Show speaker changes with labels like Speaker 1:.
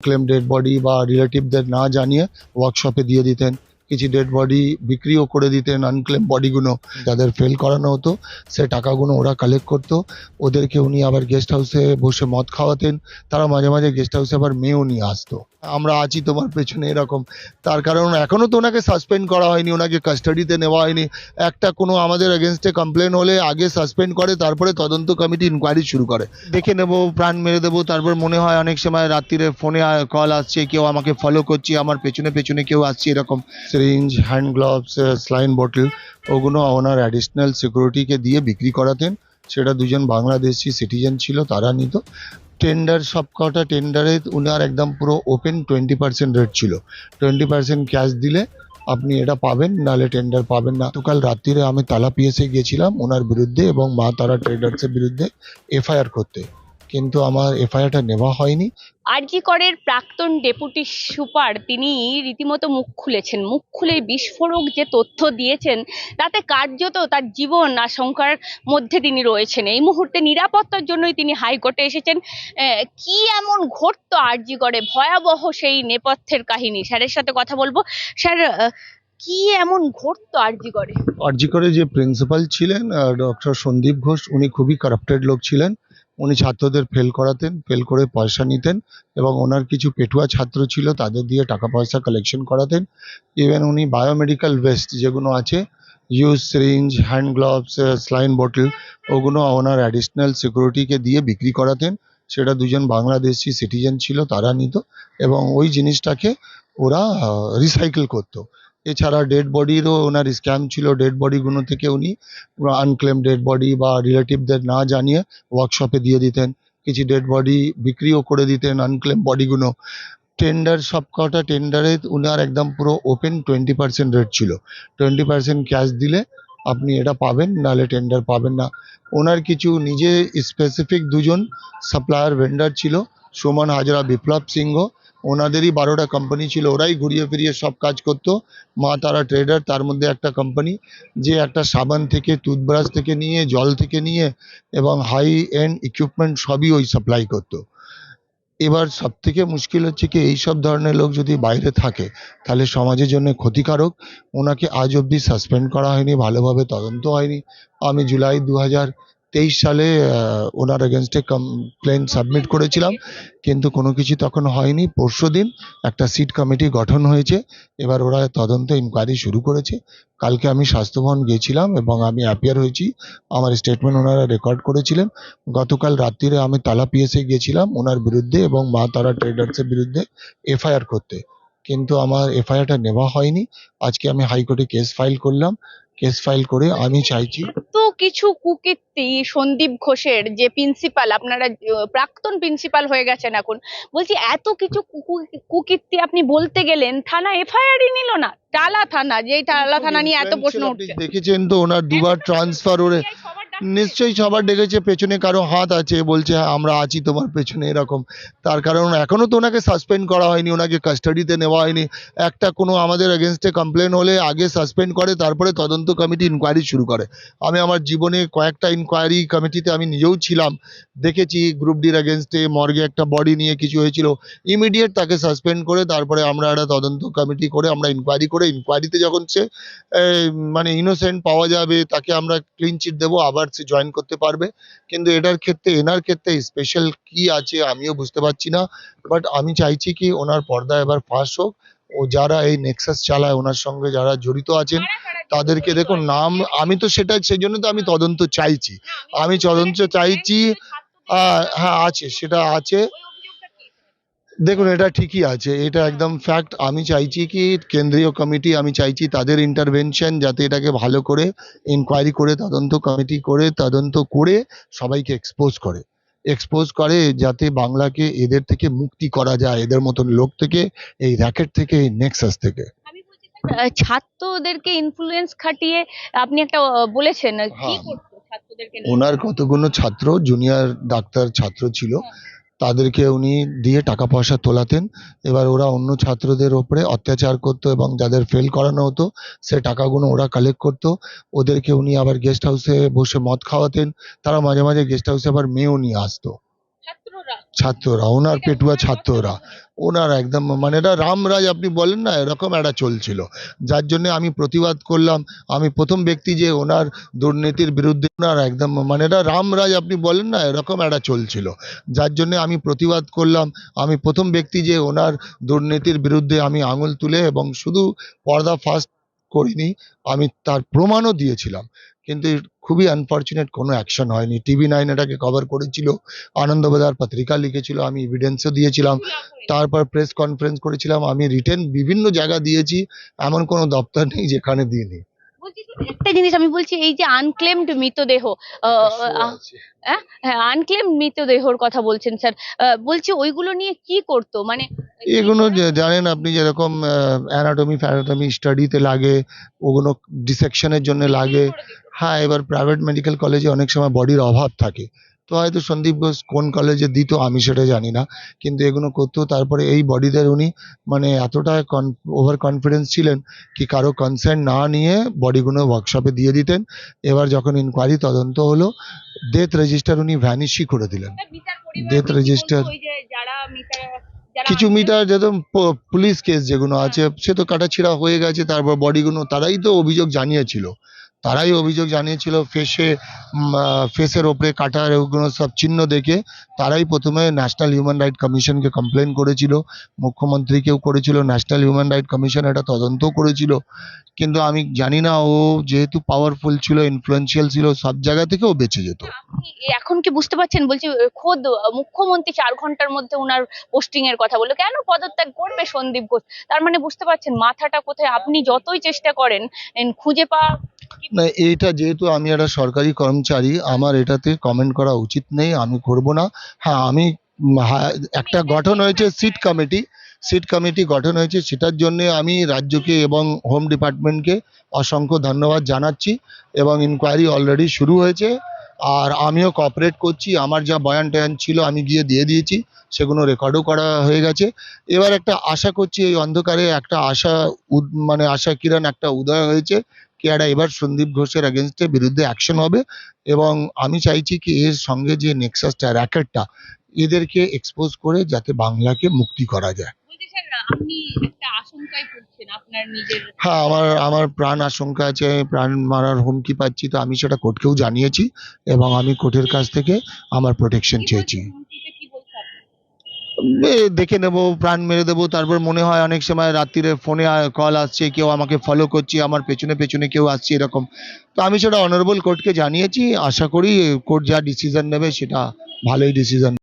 Speaker 1: Claim dead body বা রিলেটিভদের না জানিয়ে ওয়ার্কশপে দিয়ে দিতেন। কিছু ডেড বডি বিক্রিও করে দিতেন আনক্লেম বডিগুলো যাদের ফেল করানো হতো, সে টাকাগুলো ওরা কালেক্ট করতো। ওদেরকে উনি আবার গেস্ট হাউসে বসে মদ খাওয়াতেন, তারা মাঝে মাঝে গেস্ট হাউসে আবার মেয়েও নিয়ে আসতো। আমরা আছি তোমার পেছনে এরকম। তার কারণ এখনও তো ওনাকে সাসপেন্ড করা হয়নি, ওনাকে কাস্টাডিতে নেওয়া হয়নি। একটা কোনো আমাদের এগেনস্টে কমপ্লেন হলে আগে সাসপেন্ড করে, তারপরে তদন্ত কমিটি ইনকোয়ারি শুরু করে। দেখে নেব, প্রাণ মেরে দেবো, তারপর মনে হয় অনেক সময় রাত্রিরে ফোনে কল আসছে, কেউ আমাকে ফলো করছে, আমার পেছনে পেছনে কেউ আসছে, এরকম। সিরিঞ্জ হ্যান্ড গ্লাভস স্লাইন বোতল ওগুলো ওনার অ্যাডিশনাল সিকিউরিটিকে দিয়ে বিক্রি করাতেন। সেটা দুজন বাংলাদেশি সিটিজেন ছিল, তারা নিত। টেন্ডার সব কটা টেন্ডারে উনার একদম পুরো ওপেন টোয়েন্টি পার্সেন্ট রেট ছিল। টোয়েন্টি পার্সেন্ট ক্যাশ দিলে আপনি এটা পাবেন, নাহলে টেন্ডার পাবেন না। তো কাল রাত্রিরে আমি তালা পিএসে গিয়েছিলাম, ওনার বিরুদ্ধে এবং মা তারা ট্রেডার্সের বিরুদ্ধে এফআইআর করতে। কিন্তু আমার এফআইআরটা নেওয়া হয়নি।
Speaker 2: আরজি করের প্রাক্তন ডেপুটি সুপার তিনি রীতিমতো মুখ খুলেছেন। মুখ খুলে বিস্ফোরক যে তথ্য দিয়েছেন তাতে কার্যত তার জীবন আশঙ্কার মধ্যে তিনি রয়েছেন। এই মুহূর্তে নিরাপত্তার জন্যই তিনি হাইকোর্টে এসেছেন। আহ, কি এমন ঘটতো আরজি করে? ভয়াবহ সেই নেপথ্যের কাহিনী। স্যারের সাথে কথা বলব। স্যার কি এমন ঘটতো আরজি করে?
Speaker 1: আরজি করে যে প্রিন্সিপাল ছিলেন ডক্টর সন্দীপ ঘোষ উনি খুবই কারাপ্টেড লোক ছিলেন। উনি ছাত্রদের ফেল করাতেন ফেল করে পয়সা নিতেন এবং ওনার কিছু পেটুয়া ছাত্র ছিল তাদের দিয়ে টাকা পয়সা কালেকশন করাতেন। ইভেন উনি বায়োমেডিক্যাল ওয়েস্ট যেগুলো আছে use syringe hand gloves saline বোতল ওগুলো ওনার অ্যাডিশনাল সিকিউরিটিকে দিয়ে বিক্রি করাতেন। সেটা দুজন বাংলাদেশি সিটিজেন ছিল, তারা নিত এবং ওই জিনিসটাকে ওরা রিসাইকেল করতো। এছাড়া ডেড বডিরও ওনার স্ক্যাম ছিল ডেড বডিগুলো থেকে উনি আনক্লেম ডেড বডি বা রিলেটিভদের না জানিয়ে ওয়ার্কশপে দিয়ে দিতেন। কিছু ডেড বডি বিক্রিও করে দিতেন আনক্লেম বডিগুলো টেন্ডার সব কটা টেন্ডারে উনার একদম পুরো ওপেন টোয়েন্টি পার্সেন্ট রেট ছিল। টোয়েন্টি পার্সেন্ট ক্যাশ দিলে আপনি এটা পাবেন, নাহলে টেন্ডার পাবেন না। ওনার কিছু নিজে স্পেসিফিক দুজন সাপ্লায়ার ভেন্ডার ছিল, সুমন হাজরা, বিপ্লব সিংহ ওনাদেরই বারোটা কোম্পানি ছিল, ওরাই ঘুরিয়ে ফিরিয়ে সব কাজ করতো। মা তারা ট্রেডার তার মধ্যে একটা কোম্পানি যে একটা সাবান থেকে টুথব্রাশ থেকে নিয়ে, জল থেকে নিয়ে এবং হাই এন্ড ইকুইপমেন্ট সবই ওই সাপ্লাই করতো। এবার সব থেকে মুশকিল হচ্ছে কি এইসব ধরনের লোক যদি বাইরে থাকে, তাহলে সমাজের জন্য ক্ষতিকারক। ওনাকে আজ অবধি সাসপেন্ড করা হয়নি, ভালোভাবে তদন্ত হয়নি। আমি জুলাই দু হাজার তেইশ সালে ওনার এগেনস্টে কমপ্লেন সাবমিট করেছিলাম। কিন্তু কোনো কিছু তখন হয়নি। পরশু দিন একটা সিট কমিটি গঠন হয়েছে। এবার ওরা তদন্ত ইনকোয়ারি শুরু করেছে। কালকে আমি স্বাস্থ্যভবন গিয়েছিলাম এবং আমি অ্যাপিয়ার হয়েছি। আমার স্টেটমেন্ট ওনারা রেকর্ড করেছিলেন। গতকাল রাত্রিরে আমি তালা পিএসে গিয়েছিলাম ওনার বিরুদ্ধে এবং মা তারা ট্রেডার্সের বিরুদ্ধে এফআইআর করতে। কিন্তু আমার এফআইআরটা নেওয়া হয়নি। আজকে আমি হাইকোর্টে কেস ফাইল করলাম। কেস ফাইল করে আমি চাইছি
Speaker 2: তো কিছু কুকীর্তি সন্দীপ ঘোষের যে প্রিন্সিপাল আপনারা প্রাক্তন প্রিন্সিপাল হয়ে গেছেন এখন বলছি এত কিছু কুকীর্তি আপনি বলতে গেলেন থানা এফআইআরই নিল না টালা থানা যেই টালা থানা নিয়ে এত প্রশ্ন উঠছে।
Speaker 1: দেখেছেন তো ওনার দুবার ট্রান্সফার ওরে নিশ্চয়ই সবার ডেকেছে পেছনে কারও হাত আছে বলছে হ্যাঁ, আমরা আছি তোমার পেছনে এরকম। তার কারণ এখনও তো ওনাকে সাসপেন্ড করা হয়নি ওনাকে কাস্টাডিতে নেওয়া হয়নি। একটা কোনো আমাদের এগেনস্টে কমপ্লেন হলে আগে সাসপেন্ড করে তারপরে তদন্ত কমিটি ইনকোয়ারি শুরু করে। আমি আমার জীবনে কয়েকটা ইনকোয়ারি কমিটিতে আমি নিজেও ছিলাম দেখেছি গ্রুপ ডির এগেনস্টে মর্গে একটা বডি নিয়ে কিছু হয়েছিল। ইমিডিয়েট তাকে সাসপেন্ড করে তারপরে আমরা একটা তদন্ত কমিটি করে আমরা ইনকোয়ারি করে ইনকোয়ারিতে যখন সে মানে ইনোসেন্ট পাওয়া যাবে তাকে আমরা ক্লিন চিট দেবো আবার সে জয়েন করতে পারবে। কিন্তু এটার ক্ষেত্রে এনার ক্ষেত্রে স্পেশাল কি আছে আমিও বুঝতে পারছি না। বাট আমি চাইছি কি ওনার পর্দা এবার ফাঁস হোক। ও যারা এই নেক্সাস চালায় ওনার সঙ্গে যারা জড়িত আছেন তাদেরকে দেখুন নাম আমি তো সেটা সেই জন্য তো আমি তদন্ত চাইছি। আমি তদন্ত চাইছি আহ, হ্যাঁ আছে সেটা আছে। দেখুন এটা ঠিকই আছে। এটা একদম ফ্যাক্ট আমি চাইছি কি কেন্দ্রীয় কমিটি আমি চাইছি তাদের ইন্টারভেনশন যাতে এটাকে ভালো করে ইনকোয়ারি করে তদন্ত কমিটি করে তদন্ত করে সবাইকে এক্সপোজ করে। এক্সপোজ করে যাতে বাংলাকে এদের থেকে মুক্তি করা যায় এদের মতন লোক থেকে এই র্যাকেট থেকে এই নেক্সাস থেকে।
Speaker 2: ছাত্রদেরকে ইনফ্লুয়েন্স খাটিয়ে আপনি একটা বলেছেন কি
Speaker 1: হ্যাঁ। ওনার কতগুলো ছাত্র? জুনিয়র ডাক্তার ছাত্র ছিল। তাদেরকে উনি দিয়ে টাকা পয়সা তোলাতেন। এবার ওরা অন্য ছাত্রদের ওপরে অত্যাচার করতো এবং যাদের ফেল করানো হতো, সে টাকাগুলো ওরা কালেক্ট করত। ওদেরকে উনি আবার গেস্ট হাউসে বসে মদ খাওয়াতেন। তারা মাঝে মাঝে গেস্ট হাউসে আবার মেয়েও নিয়ে আসতো।
Speaker 2: ছাত্ররা।
Speaker 1: ওনার পেটুয়া ছাত্ররা। ওনার একদম মানে এটা রামরাজ আপনি বলেন না এরকম একটা চলছিল। যার জন্য আমি প্রতিবাদ করলাম। আমি প্রথম ব্যক্তি যে ওনার দুর্নীতির বিরুদ্ধে ওনার একদম মানে এটা রামরাজ আপনি বলেন না এরকম একটা চলছিল। যার জন্য আমি প্রতিবাদ করলাম। আমি প্রথম ব্যক্তি যে ওনার দুর্নীতির বিরুদ্ধে আমি আঙুল তুলে এবং শুধু পর্দা ফাস্ট করিনি আমি তার প্রমাণও দিয়েছিলাম। কিন্তু খুবই আনফর্চুনেট কোনো অ্যাকশন হয়নি। টিভি নাইন এটাকে কভার করেছিল আনন্দবাজার পত্রিকা লিখেছিল আমি এভিডেন্সও দিয়েছিলাম। তারপর প্রেস কনফারেন্স করেছিলাম আমি রিটেন বিভিন্ন জায়গা দিয়েছি এমন কোনো দপ্তর নেই যেখানে দিইনি।
Speaker 2: একটা জিনিস আমি বলছি এই যে আনক্লেমড মৃতদেহ আহ, আহ, হ্যাঁ আনক্লেম মৃতদেহর কথা বলছেন স্যার। বলছি ওইগুলো নিয়ে কি করতো? মানে
Speaker 1: এগুলো জানেন আপনি যেরকম অ্যানাটমি ফ্যানাটমি স্টাডিতে লাগে ওগুলো ডিসেকশনের জন্য লাগে। হ্যাঁ এবার প্রাইভেট মেডিকেল কলেজে অনেক সময় বডির অভাব থাকে। তো হয়তো সন্দীপ ঘোষ কোন কলেজে দিত আমি সেটা জানি না। কিন্তু এগুলো করতো তারপরে এই বডিদের উনি মানে এতটা ওভার কনফিডেন্স ছিলেন কি কারও কনসার্ন না নিয়ে বডিগুলো ওয়ার্কশপে দিয়ে দিতেন। এবার যখন ইনকোয়ারি তদন্ত হলো ডেথ রেজিস্টার উনি ভ্যানিশই করে দিলেন। Death register. কিছু মিটার যেরকম পুলিশ কেস যেগুলো আছে সে তো কাটাছিড়া হয়ে গেছে তারপর বডিগুলো তারাই তো অভিযোগ জানিয়েছিল। তারাই অভিযোগ জানিয়েছিল ফেসে ফেসের ওপরে কাটার ওগুলো সব চিহ্ন দেখে তারাই প্রথমে ন্যাশনাল হিউম্যান রাইট কমিশনকে কমপ্লেন করেছিল, মুখ্যমন্ত্রীকেও করেছিল ন্যাশনাল হিউম্যান রাইট কমিশন এটা তদন্ত করেছিল। কিন্তু আমি জানি না, ও যেহেতু পাওয়ারফুল ছিল ইনফ্লুয়েন্সিয়াল ছিল, সব জায়গা থেকে ও বেঁচে যেত।
Speaker 2: এখন কি বুঝতে পারছেন? বলছি খোদ মুখ্যমন্ত্রী চার ঘণ্টার মধ্যে ওনার পোস্টিং এর কথা বলল। কেন পদত্যাগ করবে সন্দীপ ঘোষ? তার মানে বুঝতে পারছেন, মাথাটা কোথায়? আপনি যতই চেষ্টা করেন খুঁজে পাওয়া
Speaker 1: না এইটা যেহেতু আমি একটা সরকারি কর্মচারী আমার এটাতে কমেন্ট করা উচিত নেই আমি করব না। হ্যাঁ আমি উম, একটা গঠন হয়েছে সিট কমিটি সিট কমিটি গঠন হয়েছে সেটার জন্য আমি রাজ্যকে এবং হোম ডিপার্টমেন্টকে অসংখ্য ধন্যবাদ জানাচ্ছি এবং ইনকোয়ারি অলরেডি শুরু হয়েছে। আর আমিও কপারেট করছি আমার যা বয়ান টয়ান ছিল আমি গিয়ে দিয়ে দিয়েছি সেগুলো রেকর্ডও করা হয়ে গেছে। এবার একটা আশা করছি এই অন্ধকারে একটা আশা মানে আশা কিরণ একটা উদয় হয়েছে। কি একটা এবার সন্দীপ ঘোষের এগেনস্টে বিরুদ্ধে অ্যাকশন হবে এবং আমি চাইছি কি এর সঙ্গে যে নেক্সাসটা র্যাকেটটা এদেরকে এক্সপোজ করে যাতে বাংলাকে মুক্তি করা যায়। হ্যাঁ আমার আমার প্রাণ আশঙ্কা আছে প্রাণ মারার হুমকি পাচ্ছি তো আমি সেটা কোর্টকেও জানিয়েছি এবং আমি কোর্টের কাছ থেকে আমার প্রোটেকশন চেয়েছি
Speaker 2: বলছে হুমকিতে কি বলছে আপনাকে?
Speaker 1: এ, দেখে নেব, প্রাণ মেরে দেবো। তারপর মনে হয় অনেক সময় রাত্রিরে ফোনে কল আসছে, কেউ আমাকে ফলো করছে, আমার পেছনে পেছনে কেউ আসছে এরকম। তো আমি সেটা অনারেবল কোর্টকে জানিয়েছি। আশা করি কোর্ট যা ডিসিশন নেবে সেটা ভালোই ডিসিশন